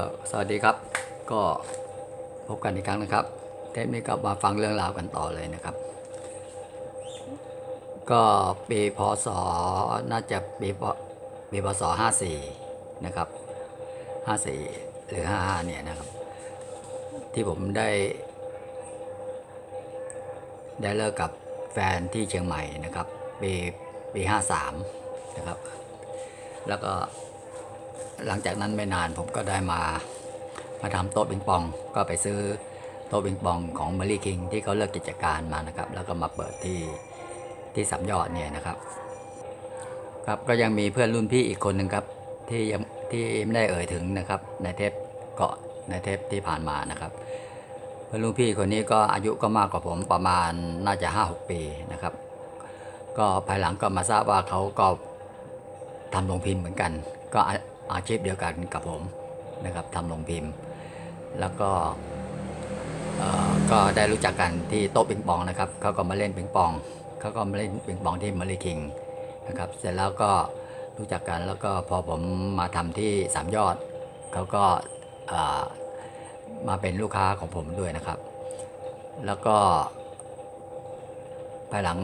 อสวัสดีครับ ก็พบกันอีกครั้งนะครับ เทปนี้ก็มาฟังเรื่องราวกันต่อเลยนะครับ ก็ปีพศน่าจะปีพปีพศห้าสี่นะครับห้าสี่หรือห้าห้าเนี่ยนะครับ ที่ผมได้ ได้เลิกกับแฟนที่เชียงใหม่นะครับปีปีห้าสามนะครับ แล้วก็ หลังจากนั้นไม่นานผมก็ได้มามาทำโต๊ะปิงปอง ก็ไปซื้อโต๊ะปิงปองของเมลี่คิงที่เขาเลิกกิจการมานะครับ แล้วก็มาเปิดที่ที่สามยอดเนี่ยนะครับ ครับก็ยังมีเพื่อนรุ่นพี่อีกคนหนึ่งครับที่ยังที่ไม่ได้เอ่ยถึงนะครับ ในเทปเกาะในเทปที่ผ่านมานะครับเพื่อนรุ่นพี่คนนี้ก็อายุก็มากกว่าผมประมาณน่าจะ 5-6 ปีนะครับ ก็ภายหลังก็มาทราบว่าเขาก็ทำโรงพิมพ์เหมือนกัน ก็ อาชีพเดียวกันกับผมนะครับทำโรงพิมพ์ แล้วก็ก็ได้รู้จักกันที่โต๊ะปิงปองนะครับเขาก็มาเล่นปิงปองเขาก็มาเล่นปิงปองที่มาริคิงนะครับเสร็จแล้วก็รู้จักกันแล้วก็พอผมมาทำที่สามยอดเขาก็มาเป็นลูกค้าของผมด้วยนะครับ แล้วก็ ภายหลัง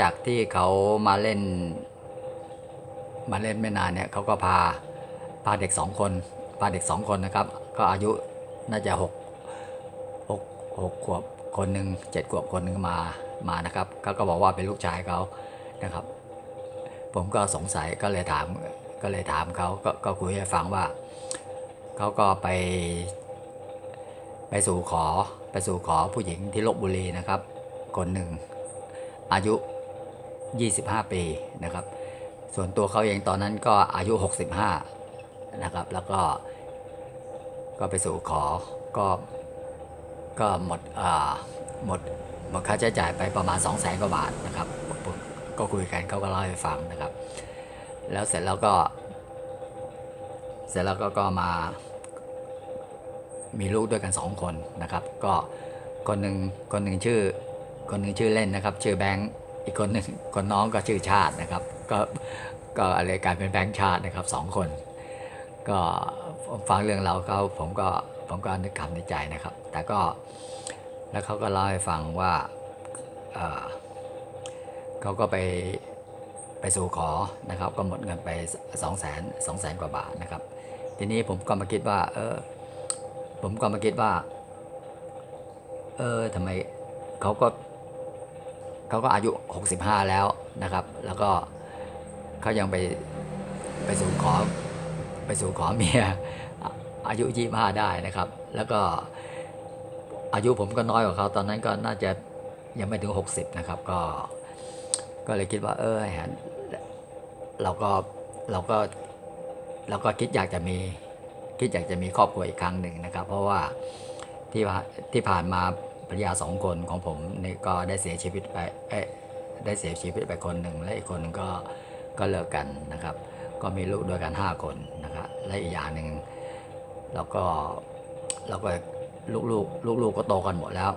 จากที่เขามาเล่น มาเล่นไม่นานเนี่ยเขาก็พา พาเด็กสองคนพาเด็กสองคนนะครับ ก็อายุน่าจะหกหกหกขวบคนหนึ่งเจ็ดขวบคนหนึ่งมามานะครับเขาก็บอกว่าเป็นลูกชายเขานะครับ ผมก็สงสัยก็เลยถามก็เลยถามเขาก็ก็คุยให้ฟังว่าเขาก็ไป ไปสู่ขอไปสู่ขอผู้หญิงที่ลบบุรีนะครับ คนหนึ่งอายุ 25 ปีนะครับ ส่วนตัวเขาเองตอนนั้นก็อายุ 65 นะครับ แล้วก็ก็ไปสู่ขอก็ก็หมดหมดหมดค่าใช้จ่ายไปประมาณ 2 0 0แสนกว่าบาทนะครับ ก็คุยกันเขาก็เล่าให้ฟังนะครับ แล้วเสร็จแล้วก็ เสร็จแล้วก็ก็มา มีลูกด้วยกันสองคนนะครับ ก็คนหนึ่งคนหนึ่งชื่อ คนหนึ่งชื่อเล่นนะครับ ชื่อแบงค์อีกคนหนึ่งคนน้องก็ชื่อชาตินะครับ ก็ก็อะไรกลายเป็นแบงค์ชาตินะครับสองคน ก็ฟังเรื่องเราเขาผมก็ผมก็นึกคำในใจนะครับ แต่ก็แล้วเขาก็เล่าให้ฟังว่าเเขาก็ไปไปสู่ขอนะครับ ก็หมดเงินไปสองแสนสองแสนกว่าบาทนะครับ ทีนี้ผมก็มาคิดว่า เออ ผมก็มาคิดว่า เออทำไมเขาก็เขาก็อายุ 65 แล้วนะครับ แล้วก็เขายังไปไปสู่ขอ ไปสู่ขอเมียอะอายุ25ได้นะครับ แล้วก็อายุผมก็น้อยกว่าเขาตอนนั้นก็น่าจะยังไม่ถึง 60 นะครับ ก็ก็เลยคิดว่า เออฮะเราก็เราก็เราก็คิดอยากจะมีคิดอยากจะมีครอบครัวอีกครั้งหนึ่งนะครับ เพราะว่าที่ที่ผ่านมาภรรยาสองคนของผมนี่ก็ได้เสียชีวิตไปได้เสียชีวิตไปคนหนึ่งและอีกคนก็ก็เลิกกันนะครับ ก็มีลูกด้วยกัน 5 คนนะครับและอีกอย่างหนึ่งเราก็เราก็ลูกลูกลูกลูกก็โตกันหมดแล้ว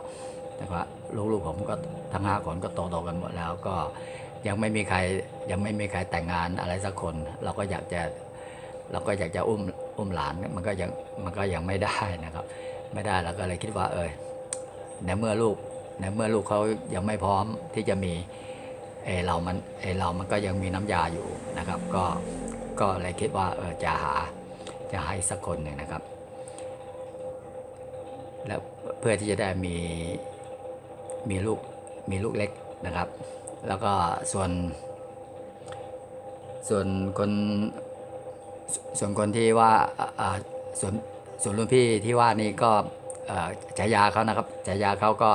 นะครับลูกลูกผมก็ทั้งห้าคนก็โตโตกันหมดแล้วก็ยังไม่มีใครยังไม่มีใครแต่งงานอะไรสักคน เราก็อยากจะเราก็อยากจะอุ้มอุ้มหลานมันก็ยังมันก็ยังไม่ได้นะครับ ไม่ได้เราก็เลยคิดว่า เออในเมื่อลูกในเมื่อลูกเขายังไม่พร้อมที่จะมีเอเรามันเอเรามันก็ยังมีน้ำยาอยู่นะครับ ก็ ก็เลยคิดว่าเออจะหาจะให้สักคนหนึ่งนะครับ แล้วเพื่อที่จะได้มีมีลูกมีลูกเล็กนะครับ แล้วก็ส่วน ส่วนคนส่วนคนที่ว่าส่วนส่วนรุ่นพี่ที่ว่านี่ก็ฉายาเขานะครับฉายาเขาก็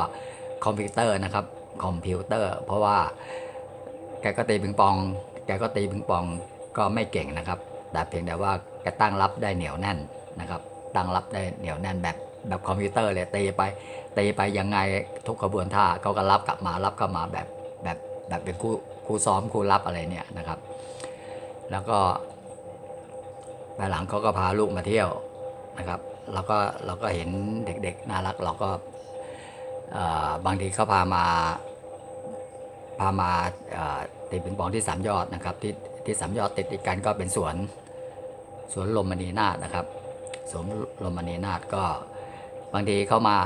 คอมพิวเตอร์นะครับคอมพิวเตอร์ เพราะว่าแกก็ตีปิงปอง แกก็ตีปิงปอง ก็ไม่เก่งนะครับ แต่เพียงแต่ว่าแกตั้งรับได้เหนียวแน่นนะครับ ตั้งรับได้เหนียวแน่นแบบแบบคอมพิวเตอร์เลยตีไปตีไปยังไงทุกขบวนท่าเขาก็รับกลับมารับกลับมาแบบแบบแบบเป็นคู่คู่ซ้อมคู่รับอะไรเนี่ยนะครับ แล้วก็ภายหลังเขาก็พาลูกมาเที่ยวนะครับเราก็เราก็เห็นเด็กๆน่ารักเราก็บางทีเขาพามาพามาเอ่อตีปิงปองที่สามยอดนะครับที่ ที่สามยอดติดติดกันก็เป็นสวนสวนลมมณีนาถนะครับสวมรมมณีนาฏก็บางทีเขามา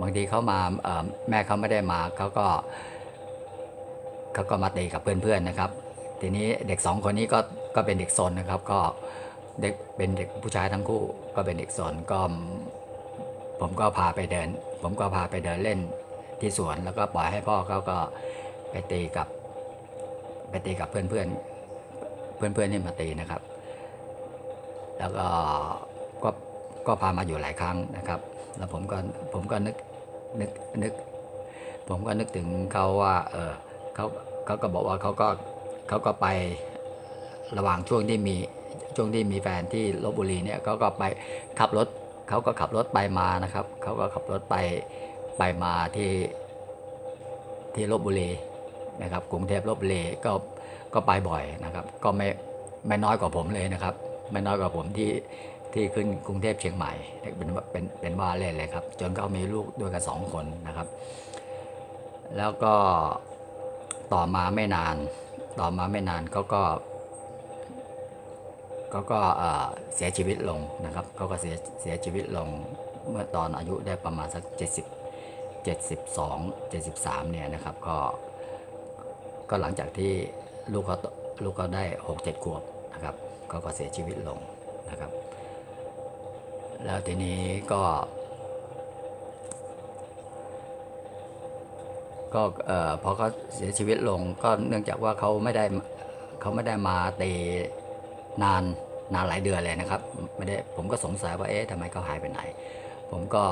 บางทีเขามาแม่เขาไม่ได้มาเขาก็เขาก็มาตีกับเพื่อนๆนะครับ ทีนี้เด็กสองคนนี้ก็ก็เป็นเด็กซนนะครับ ก็เด็กเป็นเด็กผู้ชายทั้งคู่ก็เป็นเด็กซนก็ผมก็พาไปเดิน ผมก็พาไปเดินเล่นที่สวนแล้วก็ปล่อยให้พ่อเขาก็ไปตีกับไปตีกับเพื่อนเพื่อน เพื่อนๆนี่มาตีนะครับ แล้วก็ก็ก็พามาอยู่หลายครั้งนะครับ แล้วผมก็ผมก็นึกนึกนึก ผมก็นึกถึงเขาว่า เออเขาเขาก็บอกว่าเขาก็เขาก็ไประหว่างช่วงที่มีช่วงที่มีแฟนที่ลบบุรีเนี่ยเขาก็ไปขับรถเขาก็ขับรถไปมานะครับเขาก็ขับรถไปไปมาที่ที่ลบบุรีนะครับกรุงเทพลบบุรีก็ ก็ไปบ่อยนะครับ ก็ไม่ไม่น้อยกว่าผมเลยนะครับ ไม่น้อยกว่าผมที่ที่ขึ้นกรุงเทพเชียงใหม่เป็นเป็นเป็นว่าเล่นเลยครับ จนเขามีลูกด้วยกันสองคนนะครับ แล้วก็ต่อมาไม่นาน ต่อมาไม่นานเขาก็เขาก็เสียชีวิตลงนะครับเขาก็เสียเสียชีวิตลงเมื่อตอนอายุได้ประมาณสัก 70 72 73เนี่ยนะครับ ก็ก็หลังจากที่ ลูกเขาลูกเขาได้6 7ขวบนะครับเขาก็เสียชีวิตลงนะครับ แล้วทีนี้ก็ ก็เอ่อพอเขาเสียชีวิตลงก็เนื่องจากว่าเขาไม่ได้เขาไม่ได้มาตีนานนานหลายเดือนเลยนะครับไม่ได้ผมก็สงสัยว่าเอ๊ะทำไมเขาหายไปไหน ผมก็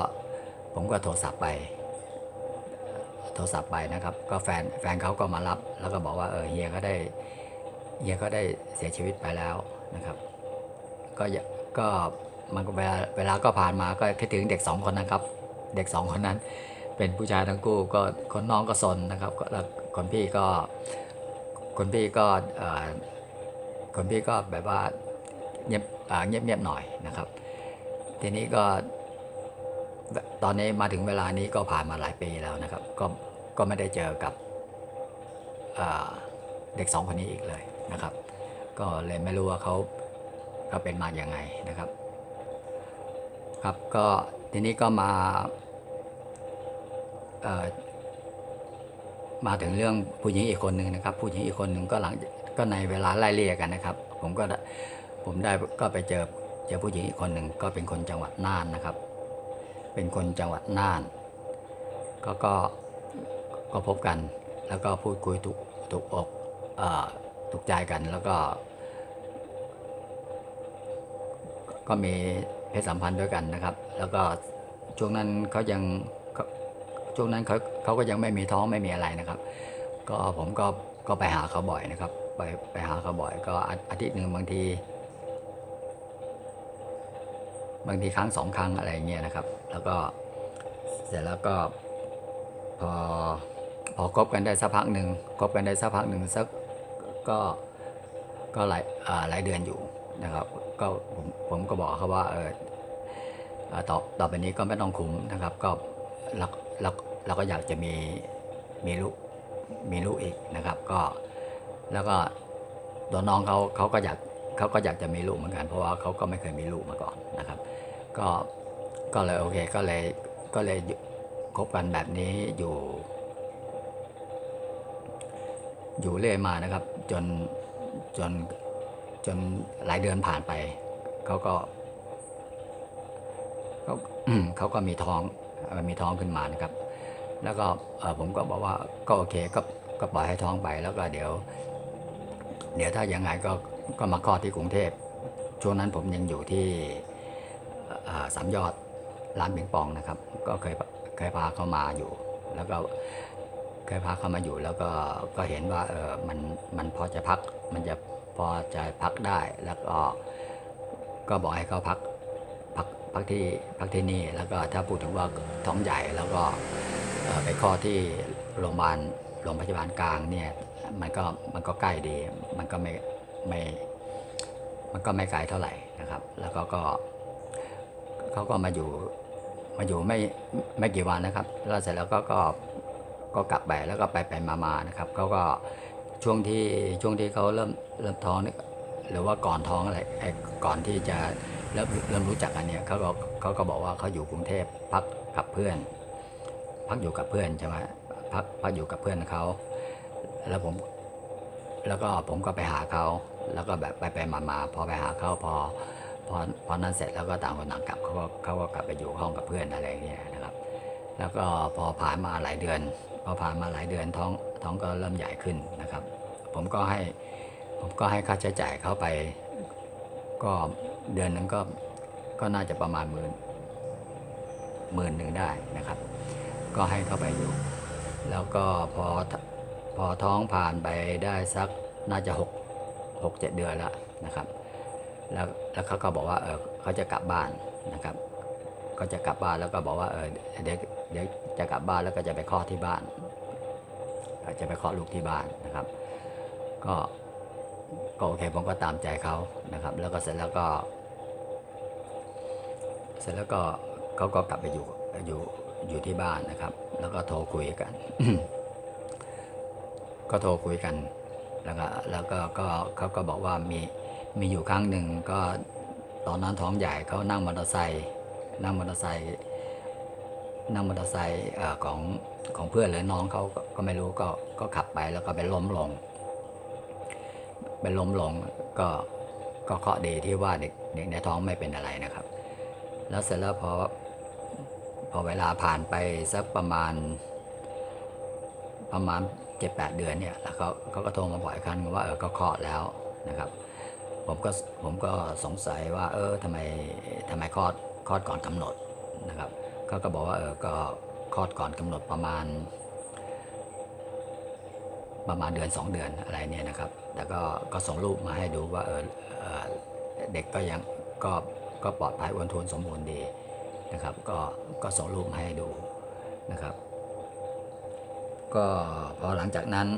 ผมก็โทรศัพท์ไป โทรศัพท์ไปนะครับ ก็แฟนแฟนเขาก็มารับ แล้วก็บอกว่าเออเฮียก็ได้เฮียก็ได้เสียชีวิตไปแล้วนะครับ ก็อย่าก็มันเวลาเวลาก็ผ่านมาก็คิดถึงเด็กสองคนนะครับ เด็กสองคนนั้น เป็นผู้ชายทั้งคู่ก็คนน้องก็สนนะครับก็แล้วคนพี่ก็คนพี่ก็เอ่อคนพี่ก็แบบว่าเงียบเงียบเงียบหน่อยนะครับ ทีนี้ก็ ตอนนี้มาถึงเวลานี้ก็ผ่านมาหลายปีแล้วนะครับ ก็ก็ไม่ได้เจอกับเด็กสองคนนี้อีกเลยนะครับ ก็เลยไม่รู้ว่าเขาเขาเป็นมาอย่างไงนะครับ ครับก็ทีนี้ก็มาเอ่อมาถึงเรื่องผู้หญิงอีกคนหนึ่งนะครับ ผู้หญิงอีกคนหนึ่งก็หลังก็ในเวลาไล่เลี่ยกันนะครับ ผมก็ผมได้ก็ไปเจอเจอผู้หญิงอีกคนหนึ่งก็เป็นคนจังหวัดน่านนะครับ เป็นคนจังหวัดน่าน ก็ก็ก็พบกันแล้วก็พูดคุยถูกถูกอกอถูกใจกันแล้วก็ ก็มีเพศสัมพันธ์ด้วยกันนะครับ แล้วก็ช่วงนั้นเขายังช่วงนั้นเขาเขาก็ยังไม่มีท้องไม่มีอะไรนะครับ ก็ผมก็ก็ไปหาเขาบ่อยนะครับ ไปไปหาเขาบ่อย ก็อาทิตย์หนึ่งบางที บางทีครั้งสองครั้งอะไรเงี้ยนะครับ แล้วก็เสร็จแล้วก็พอพอคบกันได้สักพักหนึ่งคบกันได้สักพักหนึ่งสักก็ก็หลายหลายเดือนอยู่นะครับ ก็ผมผมก็บอกเขาว่าเออต่อต่อไปนี้ก็ไม่ต้องคุมนะครับ ก็เราเราเราก็อยากจะมีมีลูกมีลูกอีกนะครับ ก็แล้วก็ตัวน้องเขาเขาก็อยาก เขาก็อยากจะมีลูกเหมือนกัน เพราะว่าเขาก็ไม่เคยมีลูกมาก่อนนะครับ ก็ก็เลยโอเคก็เลยก็เลยคบกันแบบนี้อยู่ อยู่เรื่อยมานะครับ จนจนจนหลายเดือนผ่านไปเขาก็เขาเขาก็มีท้องมีท้องขึ้นมานะครับ แล้วก็ผมก็บอกว่าก็โอเคก็ก็ปล่อยให้ท้องไปแล้วก็เดี๋ยว เดี๋ยวถ้ายังไงก็ ก็มาคลอดที่กรุงเทพ ช่วงนั้นผมยังอยู่ที่สามยอดร้านปิงปองนะครับ ก็เคยเคยพาเขามาอยู่ แล้วก็เคยพาเขามาอยู่แล้วก็ก็เห็นว่าเออมันมันพอจะพัก มันจะพอจะพักได้แล้วก็ก็บอกให้เขาพักพักพักที่พักที่นี่แล้วก็ถ้าพูดถึงว่าท้องใหญ่แล้วก็ไปคลอที่โรงพยาบาลโรงพยาบาลกลางเนี่ยมันก็มันก็ใกล้ดีมันก็ไม่ ไม่มันก็ไม่ไกลเท่าไหร่นะครับ แล้วก็ก็เขาก็มาอยู่มาอยู่ไม่ไม่กี่วันนะครับ แล้วเสร็จแล้วก็ก็ก็กลับไปแล้วก็ไปไปมามานะครับเขาก็ช่วงที่ช่วงที่เขาเริ่มเริ่มท้องนี่หรือว่าก่อนท้องอะไรก่อนที่จะเริ่มเริ่มรู้จักกันเนี่ยเขาก็เขาก็บอกว่าเขาอยู่กรุงเทพพักกับเพื่อน พักอยู่กับเพื่อนใช่ไหมพักพักอยู่กับเพื่อนเขาแล้วผมแล้วก็ผมก็ไปหาเขา แล้วก็แบบไปไปมามาพอไปหาเขาพอพอพอนั้นเสร็จแล้วก็ต่างคนต่างกลับเขาก็เขาก็กลับไปอยู่ห้องกับเพื่อนอะไรอย่างเงี้ยนะครับ แล้วก็พอผ่านมาหลายเดือน พอผ่านมาหลายเดือนท้องท้องก็เริ่มใหญ่ขึ้นนะครับ ผมก็ให้ผมก็ให้ค่าใช้จ่ายเขาไป ก็เดือนหนึงก็ก็น่าจะประมาณหมื่นหมื่นหนึ่งได้นะครับ ก็ให้เขาไปอยู่ แล้วก็พอพอท้องผ่านไปได้สักน่าจะหก หกเจ็ดเดือนแล้วนะครับ แล้วแล้วเขาก็บอกว่าเออเขาจะกลับบ้านนะครับก็จะกลับบ้านแล้วก็บอกว่าเออเดี๋ยวเดี๋ยวจะกลับบ้านแล้วก็จะไปคลอดที่บ้านอ่อจะไปคลอดลูกที่บ้านนะครับ ก็ก็โอเคผมก็ตามใจเขานะครับ แล้วก็เสร็จแล้วก็ เสร็จแล้วก็เขาก็กลับไปอยู่อยู่อยู่ที่บ้านนะครับ แล้วก็โทรคุยกัน ก็โทรคุยกัน แล้วก็แล้วก็ก็เขาก็บอกว่ามีมีอยู่ครั้งหนึ่งก็ตอนนั้นท้องใหญ่เขานั่งมอเตอร์ไซค์นั่งมอเตอร์ไซค์นั่งมอเตอร์ไซค์ของของเพื่อนหรือน้องเขาก็ไม่รู้ก็ก็ขับไปแล้วก็ไปล้มลงไปล้มลงก็ก็เคาะดีที่ว่าเด็กเด็กในท้องไม่เป็นอะไรนะครับ แล้วเสร็จแล้วพอพอเวลาผ่านไปสักประมาณประมาณ จ็ดแปดเดือนเนี่ยแล้วเขาเขาก็โทรมาบ่อยครั้งว่าเออก็คลอดแล้วนะครับ ผมก็ผมก็สงสัยว่า เออทำไมทำไมคลอดคลอดก่อนกำหนดนะครับเขาก็บอกว่าเออก็คลอดก่อนกำหนดประมาณ ประมาณเดือนสองเดือนอะไรเนี่ยนะครับแต่ก็ก็ส่งรูปมาให้ดูว่าเออเอ่อเด็กก็ยังก็ก็ปลอดภัยอ้วนท้วนสมบูรณ์ดีนะครับ ก็ก็ส่งรูปมาให้ดูนะครับ ก็พอหลังจากนั้น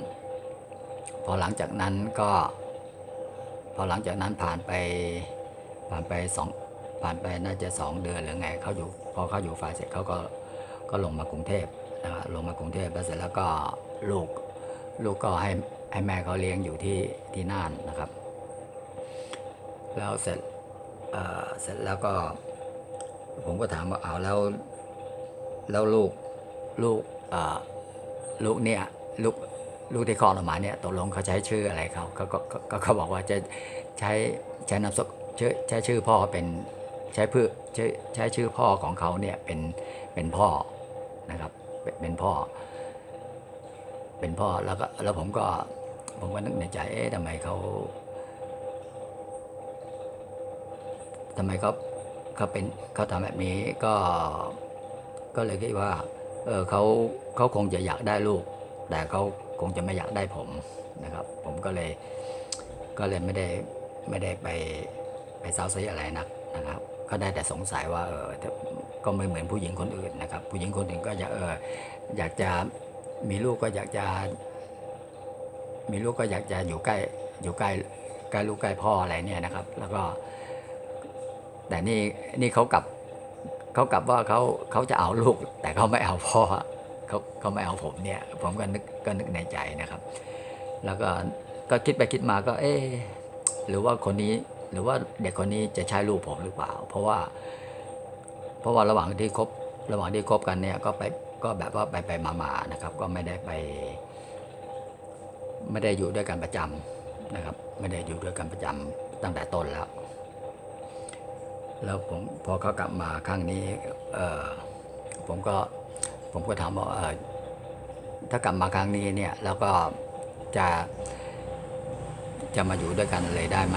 พอหลังจากนั้นก็ พอหลังจากนั้นผ่านไปผ่านไปสองผ่านไปน่าจะสองเดือนหรือไงเขาอยู่พอเขาอยู่ฝ่ายเสร็จเขาก็ก็ลงมากรุงเทพนะครับลงมากรุงเทพแล้วเสร็จแล้วก็ลูกลูกก็ให้ให้แม่เขาเลี้ยงอยู่ที่ที่น่านนะครับ แล้วเสร็จเอ่อเสร็จแล้วก็ผมก็ถามว่าเอาแล้วแล้วลูกลูกอ่อ ลูกเนี่ยลูกลูกที่คลอดออกมาเนี่ยตกลงเขาใช้ชื่ออะไรเขาเขาก็ก็ก็เขาบอกว่าจะใช้ใช้นามสกุลใช้ชื่อพ่อเป็นใช้เพื่อใช้ใช้ชื่อพ่อของเขาเนี่ยเป็นเป็นพ่อนะครับเป็นพ่อ เป็นพ่อแล้วก็แล้วผมก็ผมก็นึกในใจเอ๊ะทำไมเขาทำไมเขาเขาเป็นเขาทำแบบนี้ก็ก็เลยคิดว่า เออเขาเขาคงจะอยากได้ลูก แต่เขาคงจะไม่อยากได้ผมนะครับ ผมก็เลยก็เลยไม่ได้ไม่ได้ไปไปเซาซีอะไรนักนะครับ ก็ได้แต่สงสัยว่าเออก็ไม่เหมือนผู้หญิงคนอื่นนะครับ ผู้หญิงคนอื่นก็อยากเอออยากจะมีลูกก็อยากจะ มีลูกก็อยากจะอยู่ใกล้อยู่ใกล้ใกล้ลูกใกล้พ่ออะไรเนี่ยนะครับ แล้วก็ แต่นี่นี่เขากลับ เขากลับว่าเขาเขาจะเอาลูก แต่เขาไม่เอาพ่อเขาเขาไม่เอาผมเนี่ย ผมก็นึกก็นึกในใจนะครับ แล้วก็ก็คิดไปคิดมาก็ เอ๊หรือว่าคนนี้หรือว่าเด็กคนนี้จะใช่ลูกผมหรือเปล่า เพราะว่า เพราะว่าระหว่างที่คบระหว่างที่คบกันเนี่ยก็ไปก็แบบว่าไปไปมามานะครับ ก็ไม่ได้ไป ไม่ได้อยู่ด้วยกันประจำนะครับ ไม่ได้อยู่ด้วยกันประจำตั้งแต่ต้นแล้ว แล้วผมพอเขากลับมาครั้งนี้ผมก็ผมก็ถามว่าถ้ากลับมาครั้งนี้เนี่ยแล้วก็จะจะมาอยู่ด้วยกันเลยได้ไหม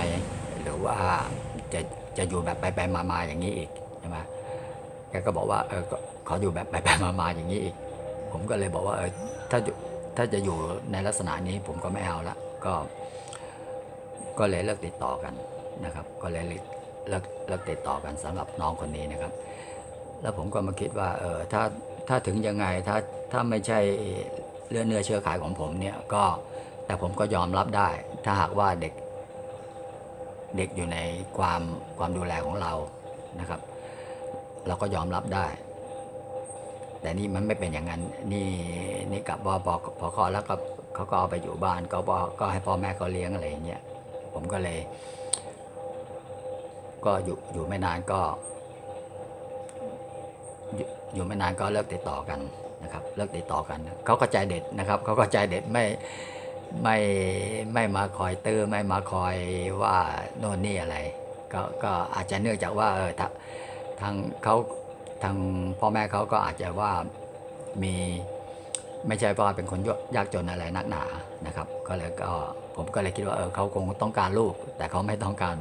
หรือว่าจะจะอยู่แบบไปไปมามาอย่างนี้อีกใช่ไหมแกก็บอกว่าเออขออยู่แบบไปไปมามาอย่างนี้อีก ผมก็เลยบอกว่าเออถ้าถ้าจะอยู่ในลักษณะนี้ผมก็ไม่เอาละก็ ก็เลยเลิกติดต่อกันนะครับ ก็เลย เลิกเลิกติดต่อกันสำหรับน้องคนนี้นะครับ แล้วผมก็มาคิดว่าเออถ้าถ้าถึงยังไงถ้าถ้าไม่ใช่เลือดเนื้อเชื้อไขของผมเนี่ยก็แต่ผมก็ยอมรับได้ ถ้าหากว่าเด็กเด็กอยู่ในความความดูแลของเรานะครับ เราก็ยอมรับได้ แต่นี่มันไม่เป็นอย่างนั้นนี่นี่กลับว่าพอพอคอแล้วก็เขาก็เอาไปอยู่บ้านก็บอก็ให้พ่อแม่เขาเลี้ยงอะไรอย่างเงี้ยผมก็เลย ก็อยู่อยู่ไม่นานก็อยู่อยู่ไม่นานก็เลิกติดต่อกันนะครับเลิกติดต่อกันเขาก็ใจเด็ดนะครับเขาก็ใจเด็ดไม่ไม่ไม่มาคอยตื้อไม่มาคอยว่าโน่นนี่อะไร ก็ก็อาจจะเนื่องจากว่าเออทาทางเขาทางพ่อแม่เขาก็อาจจะว่ามีไม่ใช่ว่าเป็นคนยากจนอะไรนักหนานะครับ ก็เลยก็ผมก็เลยคิดว่าเออเขาคงต้องการลูก แต่เขาไม่ต้องการ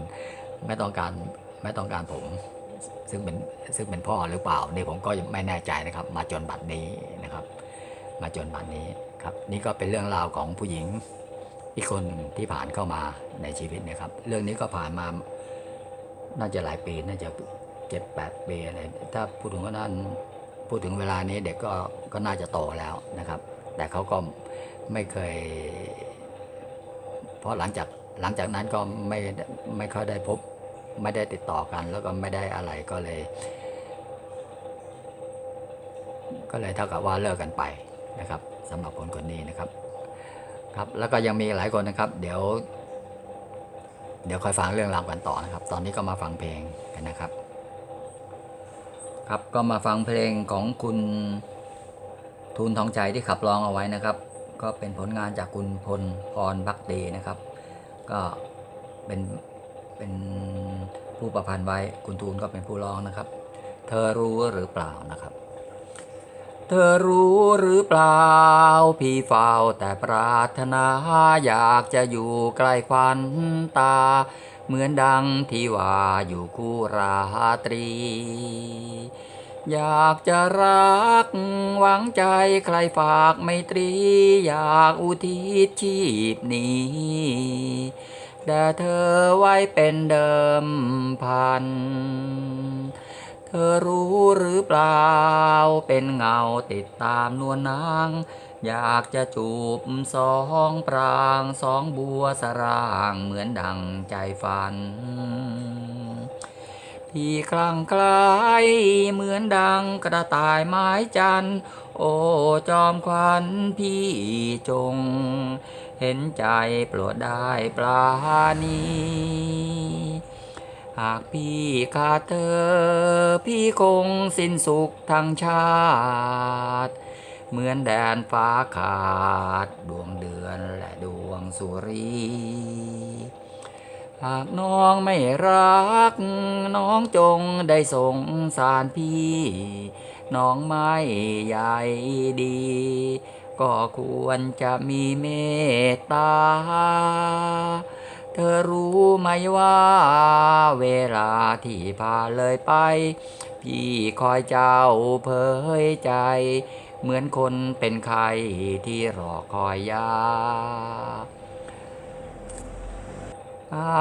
ไม่ต้องการไม่ต้องการผม ซึ่งเป็นซึ่งเป็นพ่อหรือเปล่านี่ผมก็ยังไม่แน่ใจนะครับ มาจนบัดนี้นะครับ มาจนบัดนี้ครับ นี่ก็เป็นเรื่องราวของผู้หญิงอีกคนที่ผ่านเข้ามาในชีวิตนะครับ เรื่องนี้ก็ผ่านมาน่าจะหลายปีน่าจะเจ็ดแปดปีอะไรถ้าพูดถึงว่านั้นพูดถึงเวลานี้เด็กก็ก็น่าจะโตแล้วนะครับ แต่เขาก็ไม่เคย เพราะหลังจาก หลังจากนั้นก็ไม่ไม่ค่อยได้พบไม่ได้ติดต่อกัน แล้วก็ไม่ได้อะไรก็เลย ก็เลยเท่ากับว่าเลิกกันไปนะครับสำหรับคนคนนี้นะครับ ครับแล้วก็ยังมีหลายคนนะครับ เดี๋ยว เดี๋ยวคอยฟังเรื่องราวกันต่อนะครับ ตอนนี้ก็มาฟังเพลงกันนะครับ ครับก็มาฟังเพลงของคุณทูนทองใจที่ขับร้องเอาไว้นะครับ ก็เป็นผลงานจากคุณพลพรพักดีนะครับ ก็เป็นเป็นผู้ประพันธ์ไว้คุณทูนก็เป็นผู้ร้องนะครับ เธอรู้หรือเปล่านะครับ เธอรู้หรือเปล่า พี่เฝ้าแต่ปรารถนาอยากจะอยู่ใกล้ควันตา เหมือนดังที่ว่าอยู่คู่ราตรี อยากจะรัก หวังใจใครฝากไม่ตรี อยากอุทิศชีพนี้แต่เธอไว้เป็นเดิมพัน เธอรู้หรือเปล่า เป็นเงาติดตามนวลนาง อยากจะจูบสองปราง สองบัวสร่างเหมือนดังใจฝัน พี่คลังไคล้ายเหมือนดังกระต่ายไม้จัน โอ้จอมควันพี่จง เห็นใจโปรดได้ปลานีหากพี่ขาดเธอ พี่คงสิ้นสุขทั้งชาติ เหมือนแดนฟ้าขาด ดวงเดือนและดวงสุรี หากน้องไม่รัก น้องจงได้สงสารพี่ น้องไม่ใหญ่ดี ก็ควรจะมีเมตตา เธอรู้ไหมว่า เวลาที่ผ่านเลยไป พี่คอยเจ้าเผยใจ เหมือนคนเป็นใครที่รอคอยยา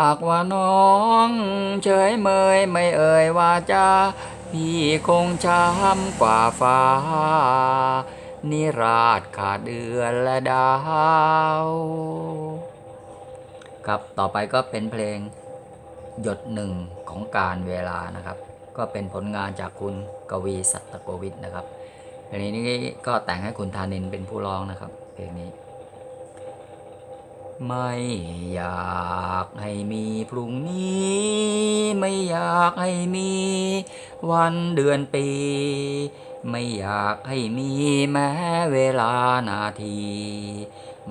ากว่าน้องเฉยเมยไม่เอ่ยว่าจะพี่คงช้ำกว่าฟ้า นิราชขาดเดือนและดาว ครับต่อไปก็เป็นเพลงหยดหนึ่งของการเวลานะครับ ก็เป็นผลงานจากคุณกวีสัตโกวิทนะครับเพลงนี้ก็แต่งให้คุณธานินเป็นผู้ร้องนะครับเพลงนี้ ไม่อยากให้มีพรุ่งนี้ ไม่อยากให้มีวันเดือนปี ไม่อยากให้มีแม้เวลานาที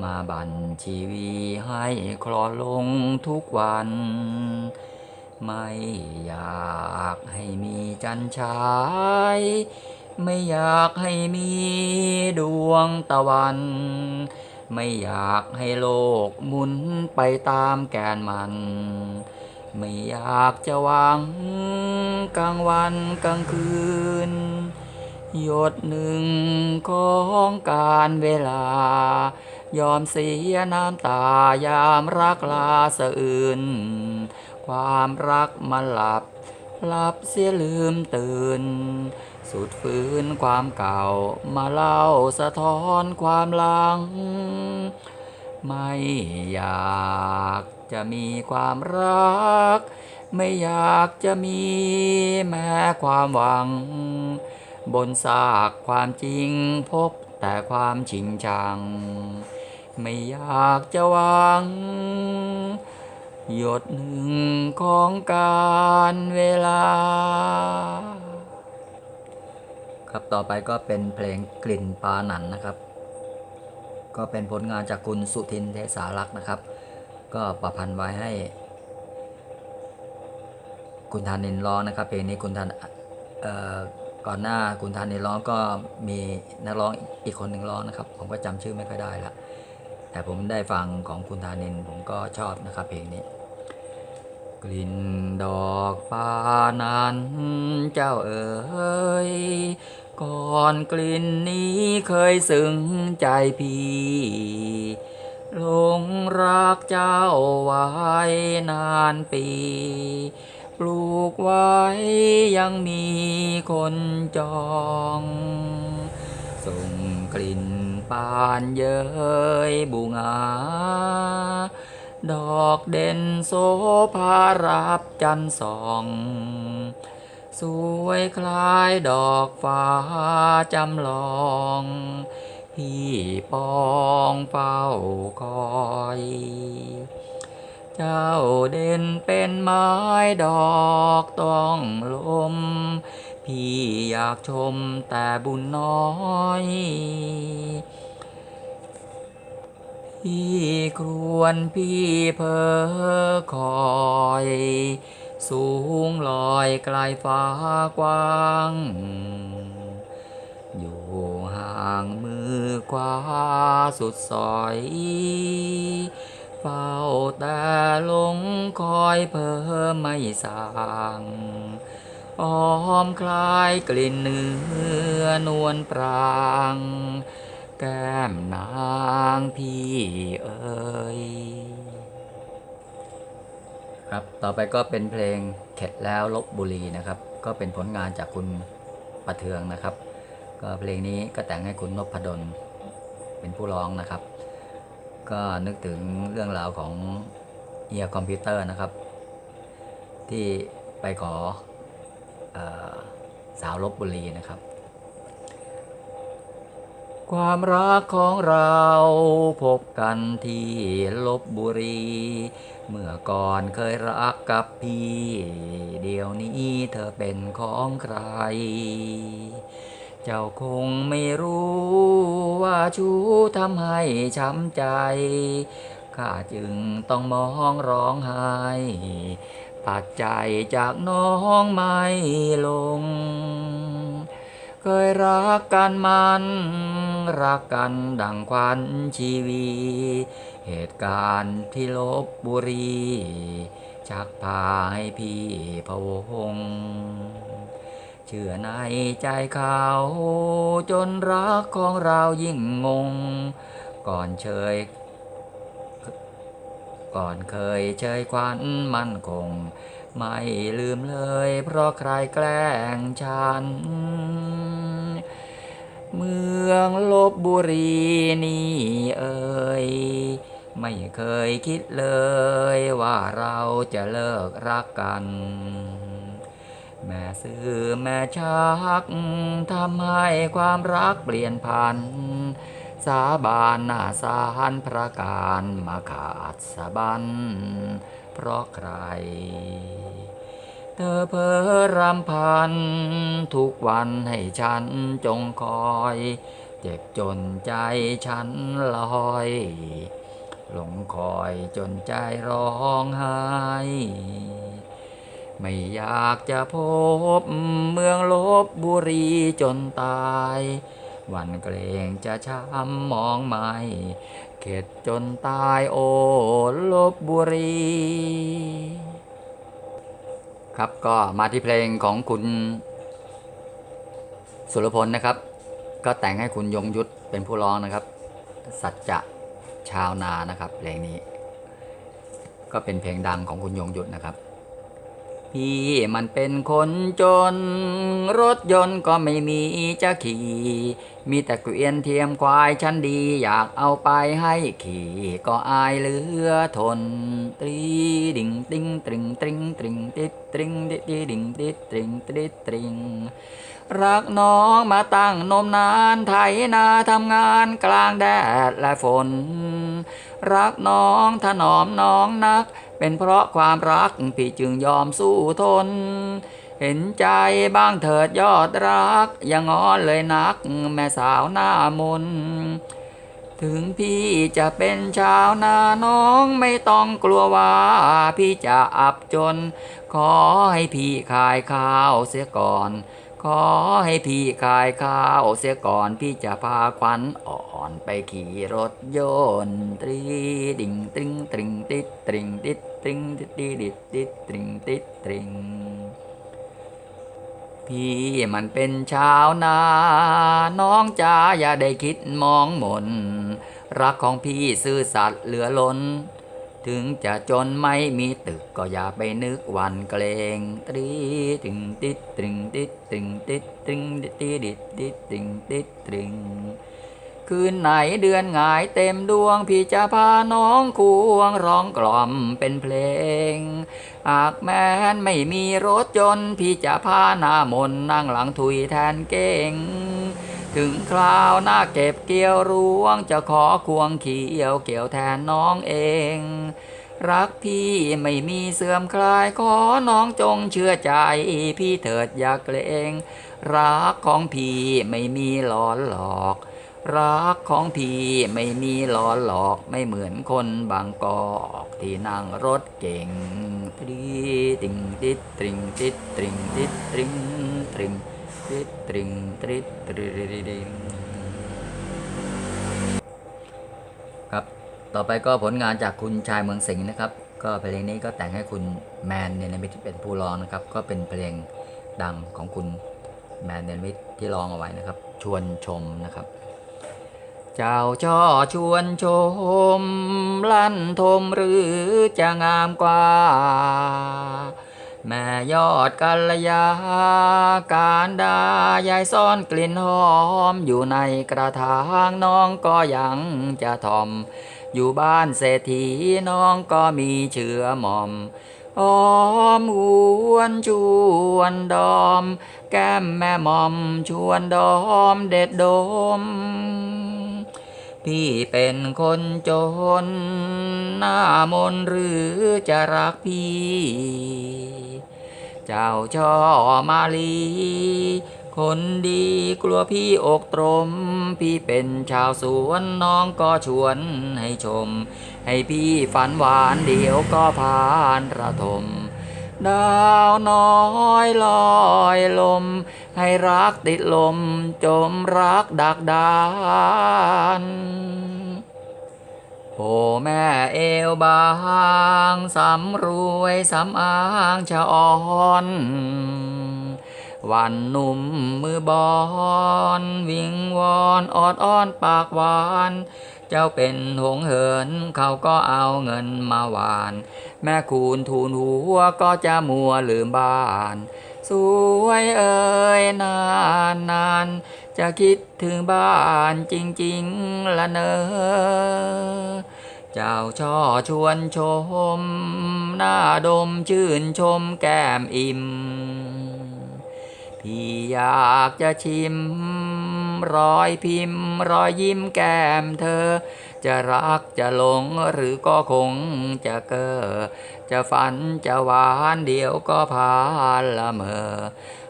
มาบันชีวีให้คลอลงทุกวัน ไม่อยากให้มีจันฉายไม่อยากให้มีดวงตะวัน ไม่อยากให้โลกหมุนไปตามแกนมัน ไม่อยากจะหวังกลางวันกลางคืน หยดหนึ่งของการเวลา ยอมเสียน้ำตายามรักลาสะอื่น ความรักมันหลับ หลับเสียลืมตื่น สุดฟื้นความเก่ามาเล่าสะท้อนความหลัง ไม่อยากจะมีความรัก ไม่อยากจะมีแม้ความหวัง บนซากความจริงพบแต่ความชิงชัง ไม่อยากจะหวัง หยดหนึ่งของการเวลา ครับต่อไปก็เป็นเพลงกลิ่นปาหนันนะครับ ก็เป็นผลงานจากคุณสุทินเทสารักษ์นะครับ ก็ประพันธ์ไว้ให้ คุณธานินร้องนะครับ เพลงนี้คุณธานก่อนหน้าคุณธานินร้องก็มีนักร้องอีกคนหนึ่งร้องนะครับ ผมก็จำชื่อไม่ค่อยได้ละแต่ผมได้ฟังของคุณธานินผมก็ชอบนะครับเพลงนี้กลิ่นดอกปานั้นเจ้าเอ๋ย ก่อนกลิ่นนี้เคยซึ้งใจพี่หลงรักเจ้าไว้นานปี ปลูกไว้ยังมีคนจอง ส่งกลิ่นปานเย้ยบูงา ดอกเด่นโสภารับจันสอง สวยคล้ายดอกฟ้าจำลอง พี่ปองเฝ้าคอย เจ้าเด่นเป็นไม้ดอกต้องลม พี่อยากชมแต่บุญน้อยพี่ครวนพี่เพอคอย สูงลอยไกลฟ้ากว้าง อยู่ห่างมือขวาสุดซอยเฝ้าแต่ลงคอยเพอไม่สางอ้อมคลายกลิ่นเนื้อนวลปราง แก้มนางพี่เอ๋ย ครับ ต่อไปก็เป็นเพลงเข็ดแล้วลบบุรีนะครับ ก็เป็นผลงานจากคุณประเทืองนะครับ ก็เพลงนี้ก็แต่งให้คุณนพดลเป็นผู้ร้องนะครับ ก็นึกถึงเรื่องราวของเอียคอมพิวเตอร์นะครับ ที่ไปขออสาวลบบุรีนะครับ ความรักของเราพบกันที่ลบบุรี เมื่อก่อนเคยรักกับพี่ เดี๋ยวนี้เธอเป็นของใคร เจ้าคงไม่รู้ว่าชู้ทำให้ช้ำใจ ข้าจึงต้องมองร้องไห้ปัดใจจากน้องไม่ลง เคยรักกันมัน รักกันดังควันชีวี เหตุการณ์ที่ลบบุรี ชักพาให้พี่พะวง เชื่อในใจเขาจนรักของเรายิ่งงง ก่อนเชยก่อนเคยเชยควันมั่นคง ไม่ลืมเลย เพราะใครแกล้งฉัน เมืองลบบุรีนี่เอ่ยไม่เคยคิดเลยว่าเราจะเลิกรักกัน แม่ซื้อแม่ชักทำให้ความรักเปลี่ยนพัน สาบานหน้าสารพระการมาขาดสะบัน เพราะใคร เธอเพ้อรำพัน ทุกวันให้ฉันจงคอย เจ็บจนใจฉันลอย หลงคอยจนใจร้องไห้ไม่อยากจะพบเมืองลบบุรีจนตาย วันเกรงจะช้ำมองไม่ เข็ดจนตายโอลบบุรี ครับก็มาที่เพลงของคุณ สุรพลนะครับ ก็แต่งให้คุณยงยุทธเป็นผู้ร้องนะครับ สัจจะชาวนานะครับเพลงนี้ ก็เป็นเพลงดังของคุณยงยุทธนะครับ พี่มันเป็นคนจน รถยนต์ก็ไม่มีจะขี่ มีแต่เกวียนเทียมควายชั้นดี อยากเอาไปให้ขี่ก็อายเหลือทน ตรีดิ่งติงตริงตริงตริงติดตริงติดติดิ่งติดตริงติดตริงรักน้องมาตั้งนมนานไถนาทำงานกลางแดดและฝน รักน้องถนอมน้องนัก เป็นเพราะความรักพี่จึงยอมสู้ทน เห็นใจบ้างเถิดยอดรัก อย่างอ้อนเลยนัก แม่สาวหน้ามน ถึงพี่จะเป็นชาวนาน้องไม่ต้องกลัวว่า พี่จะอับจน ขอให้พี่ขายข้าวเสียก่อน ขอให้พี่ขายข้าวเสียก่อนพี่จะพาควันอ่อนไปขี่รถยนต์ตรีดิ่งตริงตริงติดตริงติดตริงติดติดติดตริงติดตริงพี่มันเป็นชาวนา น้องจ๋าอย่าได้คิดมองหมน รักของพี่ซื่อสัตย์เหลือล้น ถึงจะจนไม่มีตึกก็อย่าไปนึกวันเกรงตรีติงติดตริงติดตริงติดตริงติดติดติดติดตริงติดตริงคืนไหนเดือนหงายเต็มดวง พี่จะพาน้องควงร้องกล่อมเป็นเพลง หากแม้นไม่มีรถยนต์ พี่จะพาหน้ามนนั่งหลังถุยแทนเก่ง ถึงคราวหน้าเก็บเกี่ยวรวง จะขอควงเขียวเกี่ยวแทนน้องเอง รักพี่ไม่มีเสื่อมคลายขอน้องจงเชื่อใจ พี่เถิดอย่าเกรงรักของพี่ไม่มีหลอนหลอก รักของพี่ไม่มีหลอนหลอกไม่เหมือนคนบางกอกที่นั่งรถเก่งตรีติงติดตริงติดตริงติดตริงตริง ติดตริงติดตริดิงครับ ต่อไปก็ผลงานจากคุณชายเมืองสิงห์นะครับ ก็เพลงนี้ก็แต่งให้คุณแมนเนลมิตเป็นผู้ร้องนะครับ ก็เป็นเพลงดังของคุณแมนเนลมิตที่ร้องเอาไว้นะครับ ชวนชมนะครับเจ้าช่อชวนชม ลั่นทมหรือจะงามกว่า แม่ยอดกัลยาการดายายซ่อนกลิ่นหอม อยู่ในกระถางน้องก็ยังจะทอม อยู่บ้านเศรษฐีน้องก็มีเชื้อหม่อมหอมหวนชวนดอม แก้มแม่หม่อมชวนดอมเด็ดดม พี่เป็นคนจน หน้ามนหรือจะรักพี่ เจ้าช่อมาลี คนดีกลัวพี่อกตรม พี่เป็นชาวสวนน้องก็ชวนให้ชม ให้พี่ฝันหวานเดี๋ยวก็ผ่านระทม ดาวน้อยลอยลม ให้รักติดลม จมรักดักดานโอ้แม่เอวบางสำรวยสำอางชะอ่อนวันหนุ่มมือบอน วิงวอนออดอ้อนปากหวาน จ้าเป็นหงเหิน เขาก็เอาเงินมาหวาน แม่คูณทูลหัวก็จะมัวลืมบ้าน สวยเอ่ยนานนานจะคิดถึงบ้านจริงๆละเนอเจ้าช่อชวนชม หน้าดมชื่นชมแก้มอิ่ม พี่อยากจะชิม รอยพิมพ์รอยยิ้มแก้มเธอ จะรักจะหลงหรือก็คงจะเกอจะฝันจะหวานเดียวก็พานละเมอ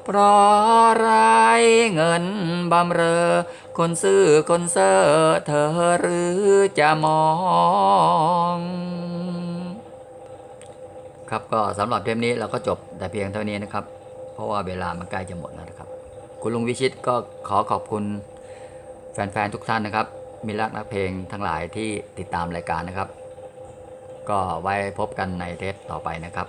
เพราะไรเงินบำเรอ คนซื้อคนเซอร์เธอหรือจะมองครับก็สำหรับเทปนี้เราก็จบแต่เพียงเท่านี้นะครับ เพราะว่าเวลามันใกล้จะหมดแล้ว คุณลุงวิชิตก็ขอขอบคุณแฟนๆทุกท่านนะครับ มีรักนักเพลงทั้งหลายที่ติดตามรายการนะครับ ก็ไว้พบกันในเทปต่อไปนะครับ